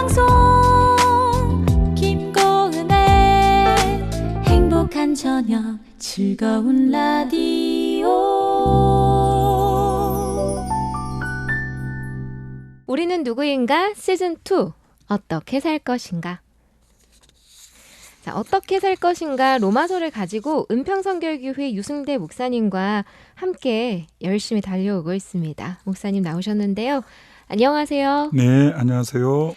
방송 김고은의 행복한 저녁 즐거운 라디오 우리는 누구인가 시즌 2 어떻게 살 것인가 자, 어떻게 살 것인가 로마서를 가지고 은평성결교회 유승대 목사님과 함께 열심히 달려오고 있습니다. 목사님 나오셨는데요. 안녕하세요. 네, 안녕하세요.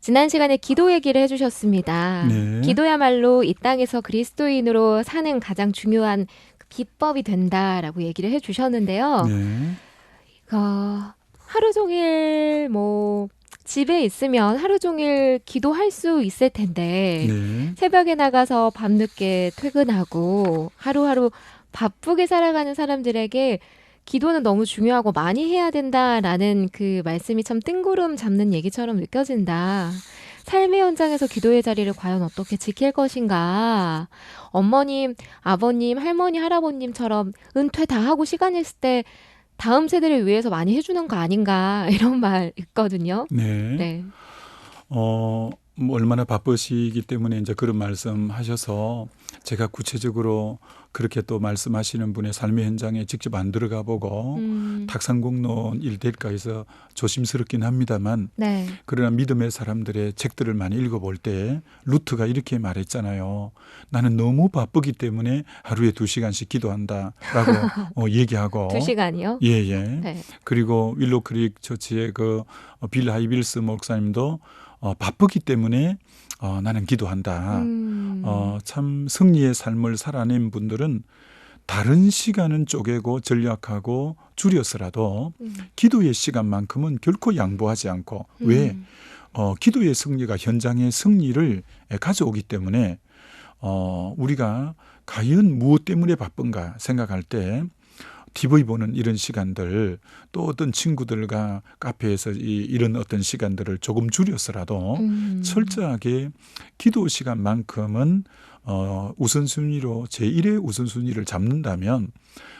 지난 시간에 기도 얘기를 해주셨습니다. 네. 기도야말로 이 땅에서 그리스도인으로 사는 가장 중요한 그 비법이 된다라고 얘기를 해주셨는데요. 네. 어, 하루 종일 뭐 집에 있으면 하루 종일 기도할 수 있을 텐데 네. 새벽에 나가서 밤늦게 퇴근하고 하루하루 바쁘게 살아가는 사람들에게 기도는 너무 중요하고 많이 해야 된다라는 그 말씀이 참 뜬구름 잡는 얘기처럼 느껴진다. 삶의 현장에서 기도의 자리를 과연 어떻게 지킬 것인가. 어머님, 아버님, 할머니, 할아버님처럼 은퇴 다 하고 시간 있을 때 다음 세대를 위해서 많이 해주는 거 아닌가 이런 말 있거든요. 네. 네. 어, 뭐 얼마나 바쁘시기 때문에 이제 그런 말씀 하셔서 제가 구체적으로 그렇게 또 말씀하시는 분의 삶의 현장에 직접 안 들어가 보고 음, 탁상공론 일될까 해서 조심스럽긴 합니다만 네. 그러나 믿음의 사람들의 책들을 많이 읽어볼 때 루트가 이렇게 말했잖아요. 나는 너무 바쁘기 때문에 하루에 두 시간씩 기도한다라고 어, 얘기하고 두 시간이요? 예, 예. 네. 그리고 윌로크릭 처치의 그 빌 하이빌스 목사님도 어, 바쁘기 때문에 어, 나는 기도한다. 음, 어, 참 승리의 삶을 살아낸 분들은 다른 시간은 쪼개고 전략하고 줄여서라도 음, 기도의 시간만큼은 결코 양보하지 않고 왜 음, 어, 기도의 승리가 현장의 승리를 가져오기 때문에 어, 우리가 과연 무엇 때문에 바쁜가 생각할 때 TV 보는 이런 시간들 또 어떤 친구들과 카페에서 이, 이런 어떤 시간들을 조금 줄여서라도 음. 철저하게 기도 시간만큼은 어, 우선순위로 제1의 우선순위를 잡는다면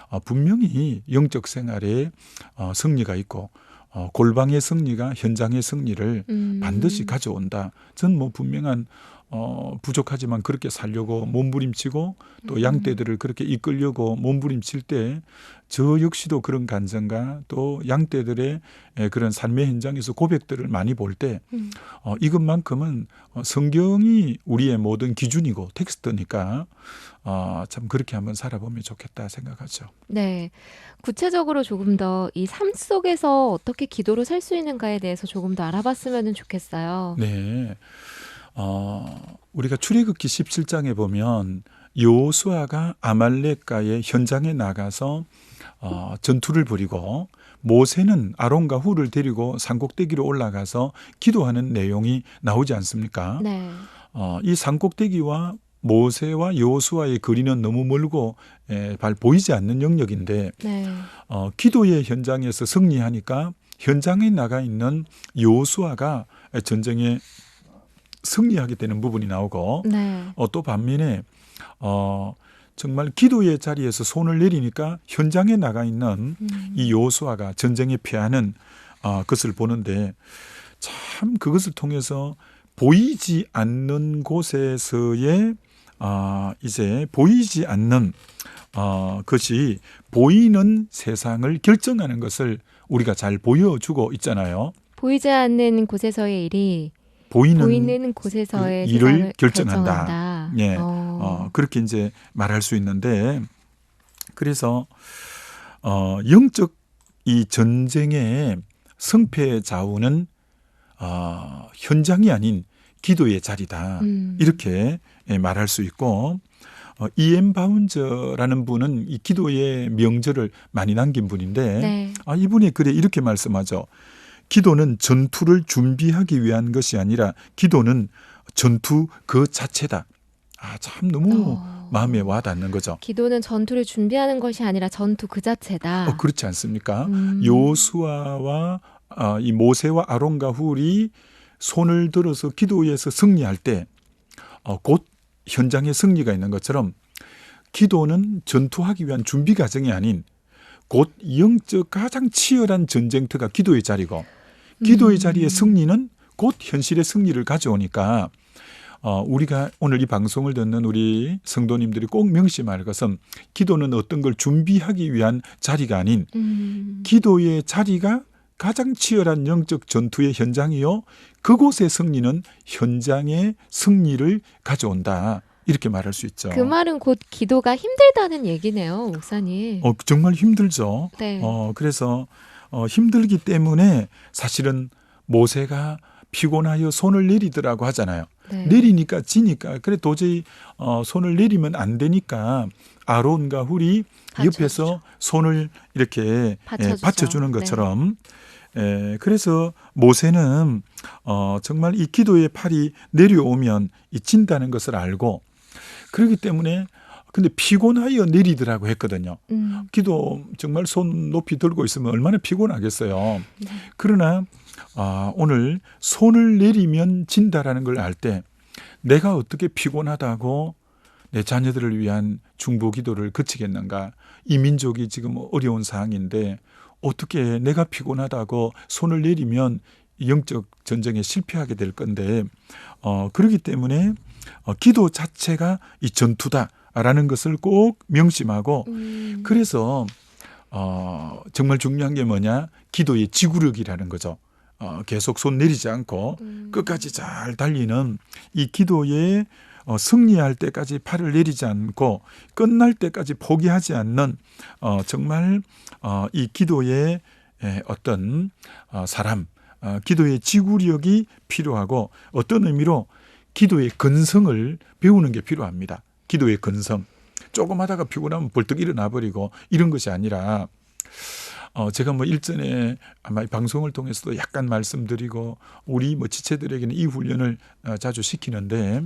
어, 분명히 영적 생활에 어, 승리가 있고 어, 골방의 승리가 현장의 승리를 음. 반드시 가져온다. 전 뭐 분명한 어, 부족하지만 그렇게 살려고 몸부림치고 또 음. 양떼들을 그렇게 이끌려고 몸부림칠 때 저 역시도 그런 간증과 또 양떼들의 에, 그런 삶의 현장에서 고백들을 많이 볼때 음. 어, 이것만큼은 어, 성경이 우리의 모든 기준이고 텍스트니까 어, 참 그렇게 한번 살아보면 좋겠다 생각하죠. 네. 구체적으로 조금 더 이 삶 속에서 어떻게 기도로 살 수 있는가에 대해서 조금 더 알아봤으면 좋겠어요. 네. 어, 우리가 출애굽기 17장에 보면 요수아가 아말렉과의 현장에 나가서 어, 전투를 벌이고 모세는 아론과 후를 데리고 산꼭대기로 올라가서 기도하는 내용이 나오지 않습니까? 네. 어, 이 산꼭대기와 모세와 요수아의 거리는 너무 멀고 에, 발 보이지 않는 영역인데 네. 어, 기도의 현장에서 승리하니까 현장에 나가 있는 요수아가 전쟁에 승리하게 되는 부분이 나오고 네. 어, 또 반면에 어, 정말 기도의 자리에서 손을 내리니까 현장에 나가 있는 음. 이 요수아가 전쟁에 패하는 어, 것을 보는데 참 그것을 통해서 보이지 않는 곳에서의 아 이제 보이지 않는 어, 것이 보이는 세상을 결정하는 것을 우리가 잘 보여주고 있잖아요. 보이지 않는 곳에서의 일이 보이는, 보이는 곳에서의 그 일을 결정한다. 결정한다. 예. 어. 어, 그렇게 이제 말할 수 있는데 그래서 어, 영적 이 전쟁의 승패 좌우는 어, 현장이 아닌 기도의 자리다. 음. 이렇게 예, 말할 수 있고 어, 이엠 바운저라는 분은 이 기도의 명절을 많이 남긴 분인데 네. 아, 이분이 그래 이렇게 말씀하죠. 기도는 전투를 준비하기 위한 것이 아니라 기도는 전투 그 자체다. 아, 참 너무 어. 마음에 와 닿는 거죠. 기도는 전투를 준비하는 것이 아니라 전투 그 자체다. 어, 그렇지 않습니까? 음. 요수아와 아, 이 모세와 아론과 훌이 손을 들어서 기도에서 승리할 때, 어, 곧 현장에 승리가 있는 것처럼 기도는 전투하기 위한 준비 과정이 아닌 곧 영적 가장 치열한 전쟁터가 기도의 자리고 기도의 음. 자리의 승리는 곧 현실의 승리를 가져오니까 어, 우리가 오늘 이 방송을 듣는 우리 성도님들이 꼭 명심할 것은 기도는 어떤 걸 준비하기 위한 자리가 아닌 음. 기도의 자리가 가장 치열한 영적 전투의 현장이요. 그곳의 승리는 현장의 승리를 가져온다. 이렇게 말할 수 있죠. 그 말은 곧 기도가 힘들다는 얘기네요, 목사님. 어, 정말 힘들죠. 네. 어, 그래서 어, 힘들기 때문에 사실은 모세가 피곤하여 손을 내리더라고 하잖아요. 네. 내리니까 지니까 그래 도저히 어, 손을 내리면 안 되니까 아론과 훌이 옆에서 손을 이렇게 예, 받쳐주죠. 받쳐주는 네. 것처럼 예, 그래서 모세는 어, 정말 이 기도의 팔이 내려오면 이 진다는 것을 알고 그렇기 때문에 근데 피곤하여 내리더라고 했거든요. 음. 기도 정말 손 높이 들고 있으면 얼마나 피곤하겠어요. 네. 그러나 아, 오늘 손을 내리면 진다라는 걸 알 때 내가 어떻게 피곤하다고 내 자녀들을 위한 중보 기도를 그치겠는가? 이 민족이 지금 어려운 상황인데 어떻게 내가 피곤하다고 손을 내리면 영적 전쟁에 실패하게 될 건데 어, 그렇기 때문에 어, 기도 자체가 이 전투다 라는 것을 꼭 명심하고 음. 그래서 어, 정말 중요한 게 뭐냐? 기도의 지구력이라는 거죠. 어, 계속 손 내리지 않고 음. 끝까지 잘 달리는 이 기도에 어, 승리할 때까지 팔을 내리지 않고 끝날 때까지 포기하지 않는 어, 정말 어, 이 기도의 에, 어떤 어, 사람, 어, 기도의 지구력이 필요하고 어떤 의미로 기도의 근성을 배우는 게 필요합니다. 기도의 근성. 조금 하다가 피곤하면 벌떡 일어나 버리고 이런 것이 아니라 어 제가 뭐 일전에 아마 이 방송을 통해서도 약간 말씀드리고 우리 뭐 지체들에게는 이 훈련을 어, 자주 시키는데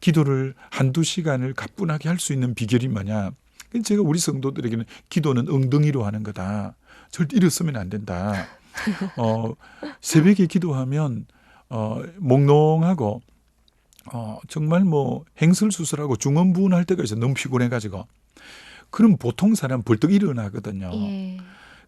기도를 한두 시간을 가뿐하게 할 수 있는 비결이 뭐냐? 제가 우리 성도들에게는 기도는 엉덩이로 하는 거다. 절대 일어서면 안 된다. 어 새벽에 기도하면 어 몽롱하고 어, 정말 뭐 행설 수술하고 중언부언할 때가 있어 너무 피곤해가지고 그럼 보통 사람 벌떡 일어나거든요. 예.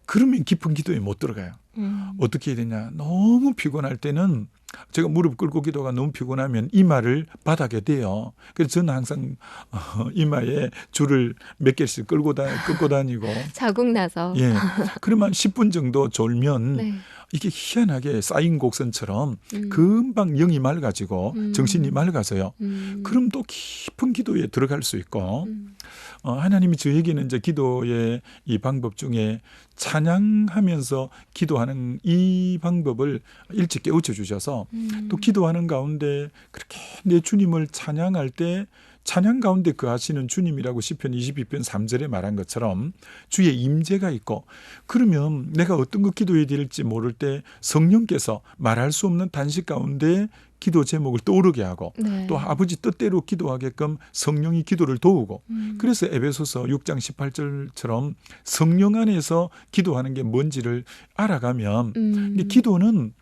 그러면 깊은 기도에 못 들어가요. 음. 어떻게 해야 되냐? 너무 피곤할 때는 제가 무릎 꿇고 기도가 너무 피곤하면 이마를 바닥에 대요. 그래서 저는 항상 어, 이마에 줄을 몇 개씩 끌고 다 끌고 다니고 자국 나서. 예. 그러면 10분 정도 졸면 네. 이게 희한하게 쌓인 곡선처럼 음. 금방 영이 맑아지고 음. 정신이 맑아져요. 음. 그럼 또 깊은 기도에 들어갈 수 있고 음. 어, 하나님이 저에게는 이제 기도의 이 방법 중에 찬양하면서 기도하는 이 방법을 일찍 깨우쳐 주셔서 음. 또 기도하는 가운데 그렇게 내 주님을 찬양할 때 찬양 가운데 그 하시는 주님이라고 시편 22편 3절에 말한 것처럼 주의 임재가 있고 그러면 내가 어떤 거 기도해야 될지 모를 때 성령께서 말할 수 없는 단식 가운데 기도 제목을 떠오르게 하고 네. 또 아버지 뜻대로 기도하게끔 성령이 기도를 도우고 음. 그래서 에베소서 6장 18절처럼 성령 안에서 기도하는 게 뭔지를 알아가면 음. 근데 기도는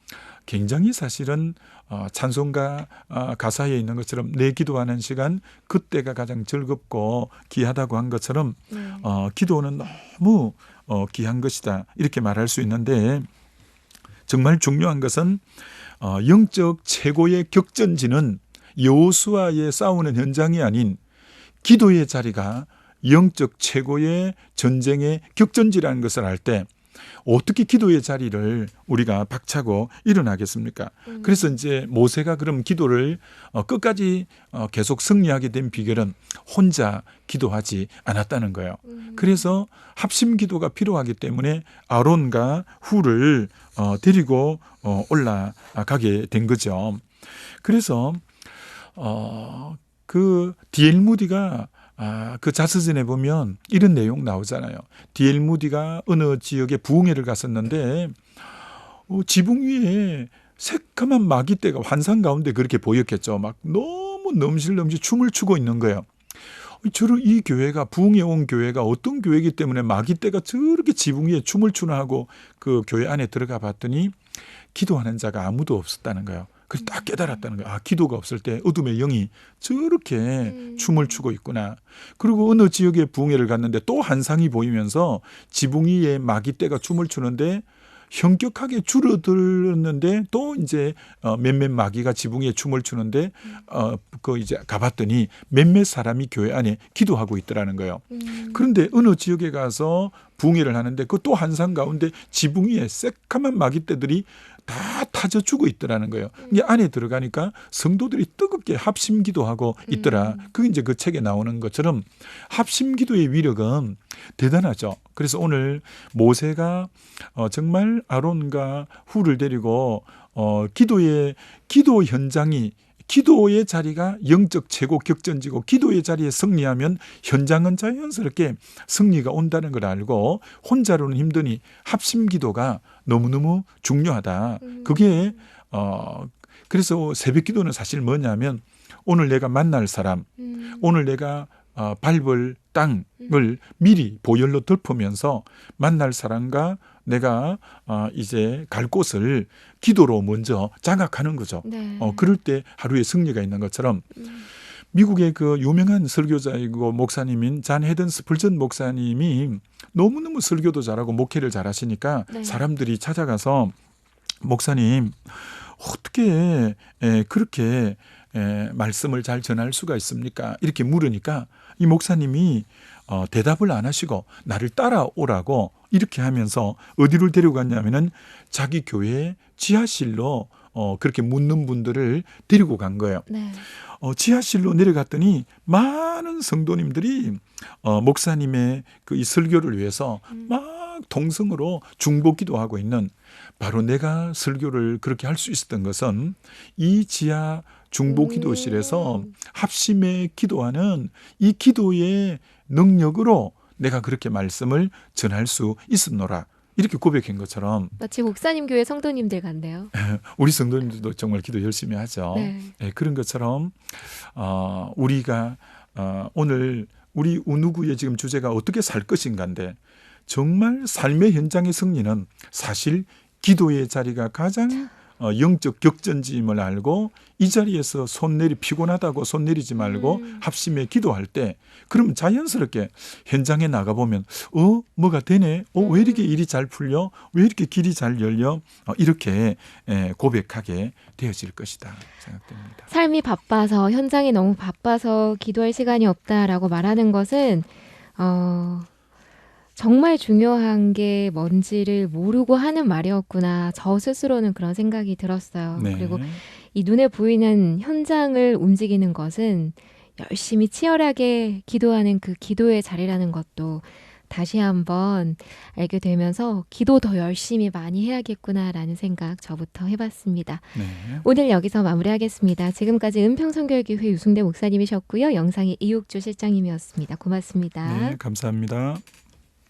굉장히 사실은 어, 찬송가 어, 가사에 있는 것처럼 내 기도하는 시간 그때가 가장 즐겁고 귀하다고 한 것처럼 네. 어, 기도는 너무 어, 귀한 것이다 이렇게 말할 수 있는데 정말 중요한 것은 어, 영적 최고의 격전지는 여호수아의 싸우는 현장이 아닌 기도의 자리가 영적 최고의 전쟁의 격전지라는 것을 알때 어떻게 기도의 자리를 우리가 박차고 일어나겠습니까? 음. 그래서 이제 모세가 그럼 기도를 어, 끝까지 어, 계속 승리하게 된 비결은 혼자 기도하지 않았다는 거예요. 음. 그래서 합심 기도가 필요하기 때문에 아론과 후를 어, 데리고 어, 올라가게 된 거죠. 그래서 어, 그 디엘 무디가 아, 그 자서전에 보면 이런 내용 나오잖아요. 디엘 무디가 어느 지역에 부흥회를 갔었는데 어, 지붕 위에 새까만 마귀떼가 환상 가운데 그렇게 보였겠죠. 막 너무 넘실넘실 춤을 추고 있는 거예요. 저를 이 교회가 부흥에 온 교회가 어떤 교회이기 때문에 마귀떼가 저렇게 지붕 위에 춤을 추나 하고 그 교회 안에 들어가 봤더니 기도하는 자가 아무도 없었다는 거예요. 그래서 딱 깨달았다는 거예요. 아, 기도가 없을 때 어둠의 영이 저렇게 음. 춤을 추고 있구나. 그리고 어느 지역에 부흥회를 갔는데 또 한상이 보이면서 지붕 위에 마귀떼가 춤을 추는데 현격하게 줄어들었는데 또 이제 어, 몇몇 마귀가 지붕에 춤을 추는데 어, 그 이제 가봤더니 몇몇 사람이 교회 안에 기도하고 있더라는 거예요. 음. 그런데 어느 지역에 가서 붕해를 하는데 그 또 한산 가운데 지붕 위에 새까만 마귀떼들이 다 타져 주고 있더라는 거예요. 이게 안에 들어가니까 성도들이 뜨겁게 합심 기도 하고 있더라. 그게 이제 그 책에 나오는 것처럼 합심 기도의 위력은 대단하죠. 그래서 오늘 모세가 어, 정말 아론과 후를 데리고 어, 기도의 기도 현장이 기도의 자리가 영적 최고 격전지고 기도의 자리에 승리하면 현장은 자연스럽게 승리가 온다는 걸 알고 혼자로는 힘드니 합심 기도가 너무너무 중요하다. 그게 어 그래서 새벽 기도는 사실 뭐냐면 오늘 내가 만날 사람, 음. 오늘 내가 어, 밟을 땅을 미리 보혈로 덮으면서 만날 사람과 내가 어, 이제 갈 곳을 기도로 먼저 장악하는 거죠. 네. 어, 그럴 때 하루에 승리가 있는 것처럼 음. 미국의 그 유명한 설교자이고 목사님인 잔 헤든 스플전 목사님이 너무너무 설교도 잘하고 목회를 잘하시니까 네. 사람들이 찾아가서 목사님 어떻게 에, 그렇게 에, 말씀을 잘 전할 수가 있습니까? 이렇게 물으니까 이 목사님이 어, 대답을 안 하시고 나를 따라오라고 이렇게 하면서 어디를 데려갔냐면은 자기 교회 지하실로 어, 그렇게 묻는 분들을 데리고 간 거예요. 네. 어, 지하실로 내려갔더니 많은 성도님들이 어, 목사님의 그 이 설교를 위해서 막 동성으로 중보기도 하고 있는 바로 내가 설교를 그렇게 할 수 있었던 것은 이 지하 중보 기도실에서 음. 합심에 기도하는 이 기도의 능력으로 내가 그렇게 말씀을 전할 수 있었노라. 이렇게 고백한 것처럼 마치 목사님 교회 성도님들 같네요. 우리 성도님들도 정말 기도 열심히 하죠. 네. 예, 그런 것처럼 어, 우리가 어, 오늘 우리 우누구의 지금 주제가 어떻게 살 것인가인데 정말 삶의 현장의 승리는 사실 기도의 자리가 가장 어, 영적 격전지임을 알고 이 자리에서 손 내리 피곤하다고 손 내리지 말고 음. 합심에 기도할 때 그러면 자연스럽게 현장에 나가 보면 어 뭐가 되네 어 왜 이렇게 일이 잘 풀려 왜 이렇게 길이 잘 열려 어, 이렇게 에, 고백하게 되어질 것이다 생각됩니다. 삶이 바빠서 현장이 너무 바빠서 기도할 시간이 없다라고 말하는 것은 어 정말 중요한 게 뭔지를 모르고 하는 말이었구나. 저 스스로는 그런 생각이 들었어요. 네. 그리고 이 눈에 보이는 현장을 움직이는 것은 열심히 치열하게 기도하는 그 기도의 자리라는 것도 다시 한번 알게 되면서 기도 더 열심히 많이 해야겠구나라는 생각 저부터 해봤습니다. 네. 오늘 여기서 마무리하겠습니다. 지금까지 은평성결교회 유승대 목사님이셨고요. 영상의 이육주 실장님이었습니다. 고맙습니다. 네, 감사합니다.